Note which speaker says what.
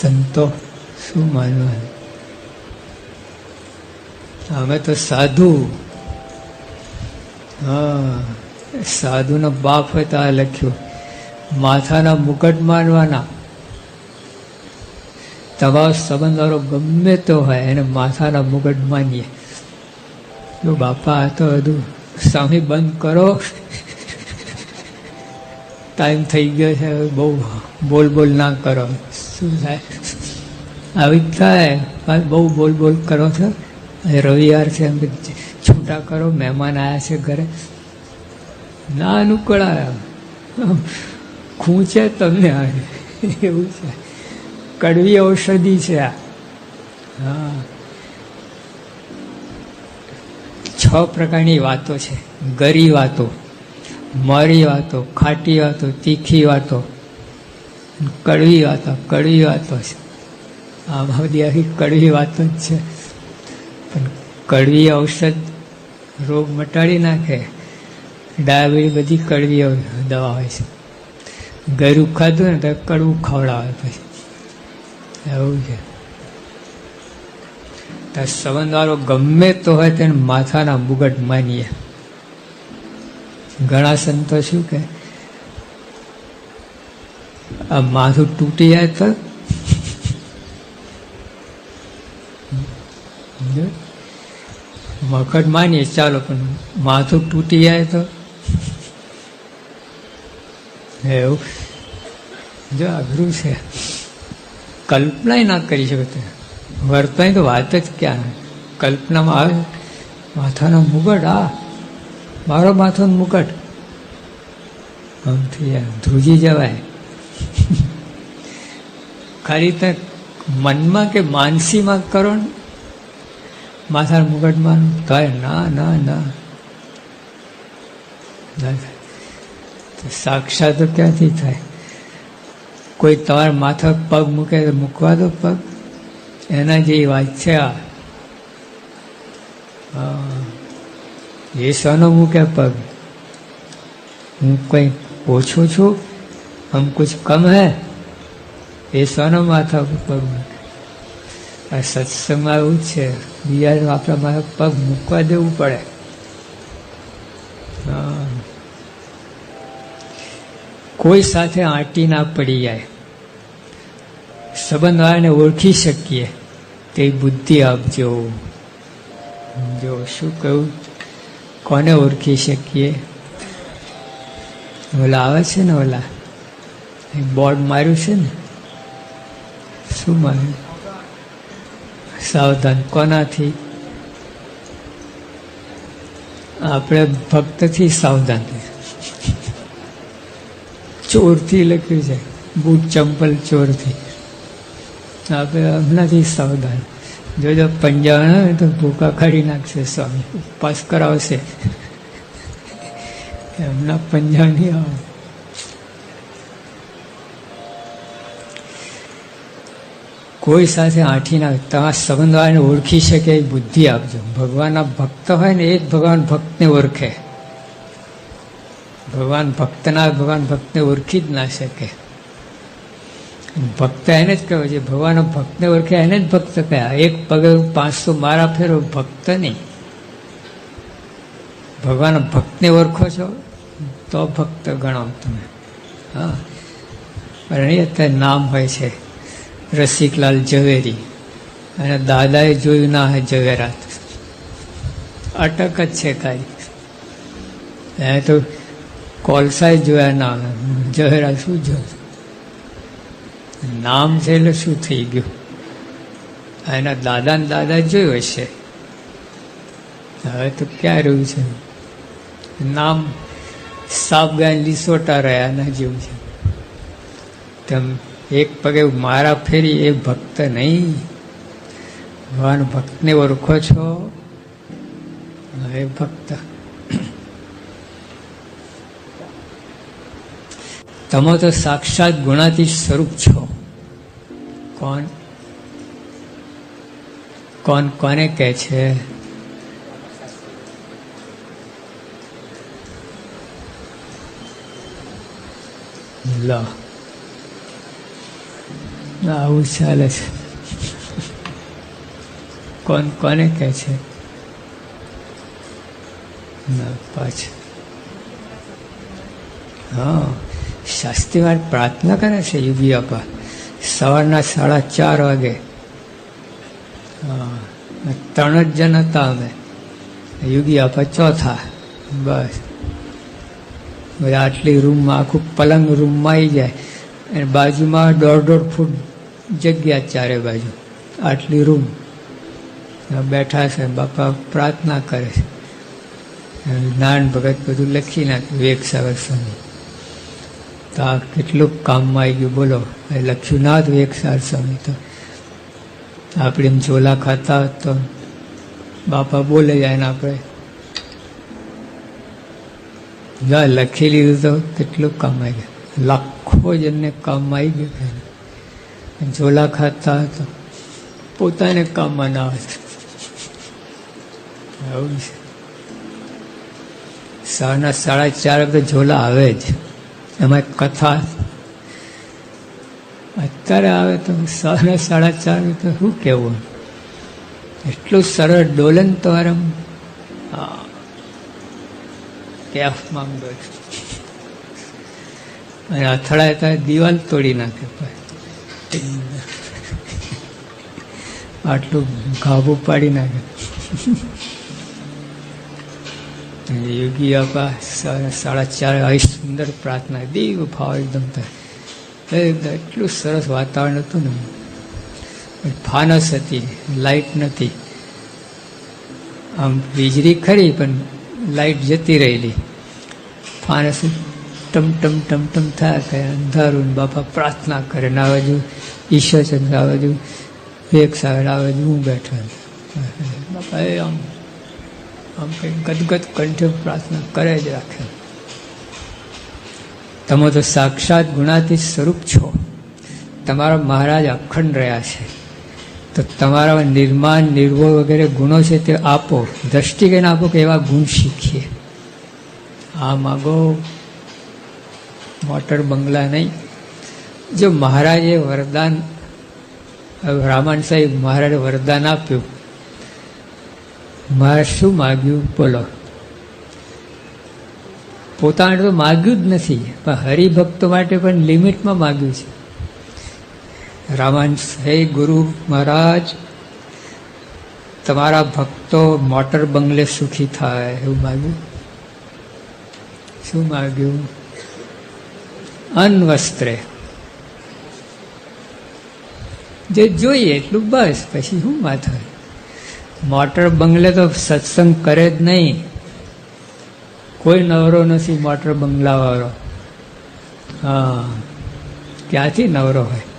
Speaker 1: સંતો શું માનવાનું અમે તો સાધુ. હા, સાધુનો બાપ હોય તો આ લખ્યું. માથાના મુકટ માનવાના તમારો સંબંધવાળો ગમે તો હોય, એને માથાના મુકટ માનીએ. જો બાપા આ તો બધું સામે બંધ કરો. ટાઈમ થઈ ગયો છે, બહુ બોલ બોલ ના કરો. શું થાય? આવી જ થાય. બહુ બોલ બોલ કરો છો? રવિવાર છે, એમ છૂટા કરો, મહેમાન આવ્યા છે ઘરે. ના અનુકૂળાયા ખૂંચે તમને? એવું છે. કડવી ઔષધિ છે આ. હા. છ પ્રકારની વાતો છે. ગરી વાતો. મરી વાતો, ખાટી વાતો, તીખી વાતો, કડવી વાતો કડવી વાતો છે. આમાં બધી આખી કડવી વાતો જ છે. પણ કડવી ઔષધ રોગ મટાડી નાખે ડાયાબિટી બધી કડવી દવા હોય છે. ગરું ખાધું ને તો કડવું ખવડાવે પછી. એવું છે. સંબંધવાળો ગમે તો હોય તેને માથાના મુગટ માનીએ. ઘણા સંતો શું કે આ માથું તૂટી જાય તો? મગજ માનીએ, ચાલો, પણ માથું તૂટી જાય તો? એવું? જો અઘરું છે. કલ્પના ના કરી શકો તે વર્તવાની તો વાત જ ક્યાં? કલ્પનામાં આવે. માથાનો મુગટ આ મારો માથો મુકટ. આમથી ધ્રુજી જવાય. ખાલી તક મનમાં કે માનસીમાં કરો ને માથાના મુકટમાં થાય ના ના ના. સાક્ષાત તો ક્યાંથી થાય? કોઈ તમારા માથા પગ મૂકે તો મૂકવા દો પગ. એના જેવી વાત છે આ. હા. એ સોનો મૂકે પગ હું કંઈ ઓછું છું? હમ કુછ કમ હે? એ સોનો માથા પગ મૂકે. આ સત્સંગમાં એવું જ છે. બીજા આપણા મારે પગ મૂકવા દેવું પડે. કોઈ સાથે આંટી ના પડી જાય. સંબંધવાળાને ઓળખી શકીએ. તે બુદ્ધિ આપજો. જો શું કહ્યું કોને ઓળખી શકીએ? ઓલા આવે છે ને ઓલા? બોર્ડ માર્યું છે ને? શું માર્યું? સાવધાન, કોનાથી? આપણે ભક્તથી સાવધાન ચોરથી લખ્યું છે, બૂટ ચંપલ ચોરથી. આપણે હમણાંથી સાવધાન. જોજો પંજાબ હોય તો ભૂકા કાઢી નાખશે, સ્વામી. ઉપવાસ કરાવશે. એમના પંજા નહીં આવે. કોઈ સાથે આંઠી ના તમારા સંબંધવાળાને ઓળખી શકે એ બુદ્ધિ આપજો. ભગવાનના ભક્ત હોય ને, એ જ ભગવાન ભક્તને ઓળખે. ભગવાન ભક્તના ભગવાન ભક્તને ઓળખી જ ના શકે. ભક્ત એને જ કહેવાય છે. ભગવાન ભક્તને ઓળખે એને જ ભક્ત કહેવાય. એક પગે પાંચસો મારા ફેરો ભક્ત નહીં. ભગવાન ભક્તને ઓળખો છો તો ભક્ત ગણો તમે. હા. અહીં અત્યારે નામ હોય છે. રસિકલાલ ઝવેરી. અને દાદાએ જોયું ના હોય ઝવેરાત. અટક જ છે કાંઈ. એ તો કોલસાએ જોયા ના ઝવેરા શું જોયું? નામ છે એટલે શું થઈ ગયું? એના દાદા ને દાદા જોયું હશે. હવે તો ક્યાં રહ્યું છે? નામ સાપ ગાય લીસોટા રહ્યા ના જેવું છે. તેમ એક પગે મારા ફેરી એ ભક્ત નહીં. ભગવાન ભક્તને ઓળખો છો? એ ભક્ત. તમે તો સાક્ષાત ગુણાતી સ્વરૂપ છો. કોણ? કોણ કોને કહે છે? આવું ચાલે છે. કોણ કોને કહે છે? ના, પાછું. હા. શાસ્ત્રીવાર પ્રાર્થના કરે છે યુગી આપા સવારના સાડા ચાર વાગે. ત્રણ જ જણ હતા અમે. યુગી આપા ચોથા. બસ. બધા આટલી રૂમમાં, આખું પલંગ રૂમમાં આવી જાય. અને બાજુમાં દોઢ દોઢ ફૂટ જગ્યા ચારે બાજુ. આટલી રૂમ. બેઠા છે, બાપા પ્રાર્થના કરે છે. જ્ઞાન ભગત બધું લખી નાખ્યું વેગ સાવર સ્વામી. તો આ કેટલું કામમાં આવી ગયું, બોલો. એ લખ્યું ના હતું એક સાર સમય તો. આપણે એમ ઝોલા ખાતા તો બાપા બોલે જાય ને આપણે. જા, લખી લીધું તો કેટલું કામ આવી ગયું. લાખો જણને કામમાં આવી ગયું ઝોલા ખાતા તો પોતાને કામમાં ના આવે આવું છે. સવારના સાડા ચાર વખતે ઝોલા આવે જ. એમાં કથા. અત્યારે આવે તો સાડા સાડા ચાર તો શું કહેવું? એટલું સરળ ડોલન તો આરામ. કેફ માંગો અને અથડાય તો દિવાલ તોડી નાખે આટલું ગાભું પાડી નાખે. યોગી આપા, સાડા ચાર આવી સુંદર પ્રાર્થના. દેવ ભાવ એકદમ થાય એટલું સરસ વાતાવરણ હતું ને. ફાનસ હતી, લાઈટ નથી આમ વીજળી ખરી, પણ લાઈટ જતી રહેલી. ફાનસ ટમ ટમ ટમ ટમ થયા કરે અંધારું બાપા પ્રાર્થના કરે. ને બાજુ ઈશ્વરચંદ્ર આ બાજુ વેગ સાગર આ બાજુ હું બેઠો. બાપા, એ આમ આમ કંઈ ગદગદ કંઠે પ્રાર્થના કરે જ રાખે. તમે તો સાક્ષાત ગુણાતી સ્વરૂપ છો. તમારા મહારાજ અખંડ રહ્યા છે. તો તમારા નિર્માણ નિર્ભય વગેરે ગુણો છે તે આપો દ્રષ્ટિ કહીને આપો કે એવા ગુણ શીખીએ. આ માગો મોટર બંગલા નહીં. જો મહારાજે વરદાન રામાન સાહેબ મહારાજે વરદાન આપ્યું મારે શું માગ્યું? બોલો. પોતાને તો માગ્યું જ નથી, પણ હરિભક્તો માટે પણ લિમિટમાં માગ્યું છે. રામાંશ હે ગુરુ મહારાજ, તમારા ભક્તો મોટર બંગલે સુખી થાય એવું માગ્યું. શું માગ્યું? અનવસ્ત્રે જે જોઈએ એટલું બસ, પછી શું માથે મોટર બંગલે તો સત્સંગ કરે જ નહીં. કોઈ નવરો નથી મોટર બંગલાવાળો. હા, ક્યાંથી નવરો હોય?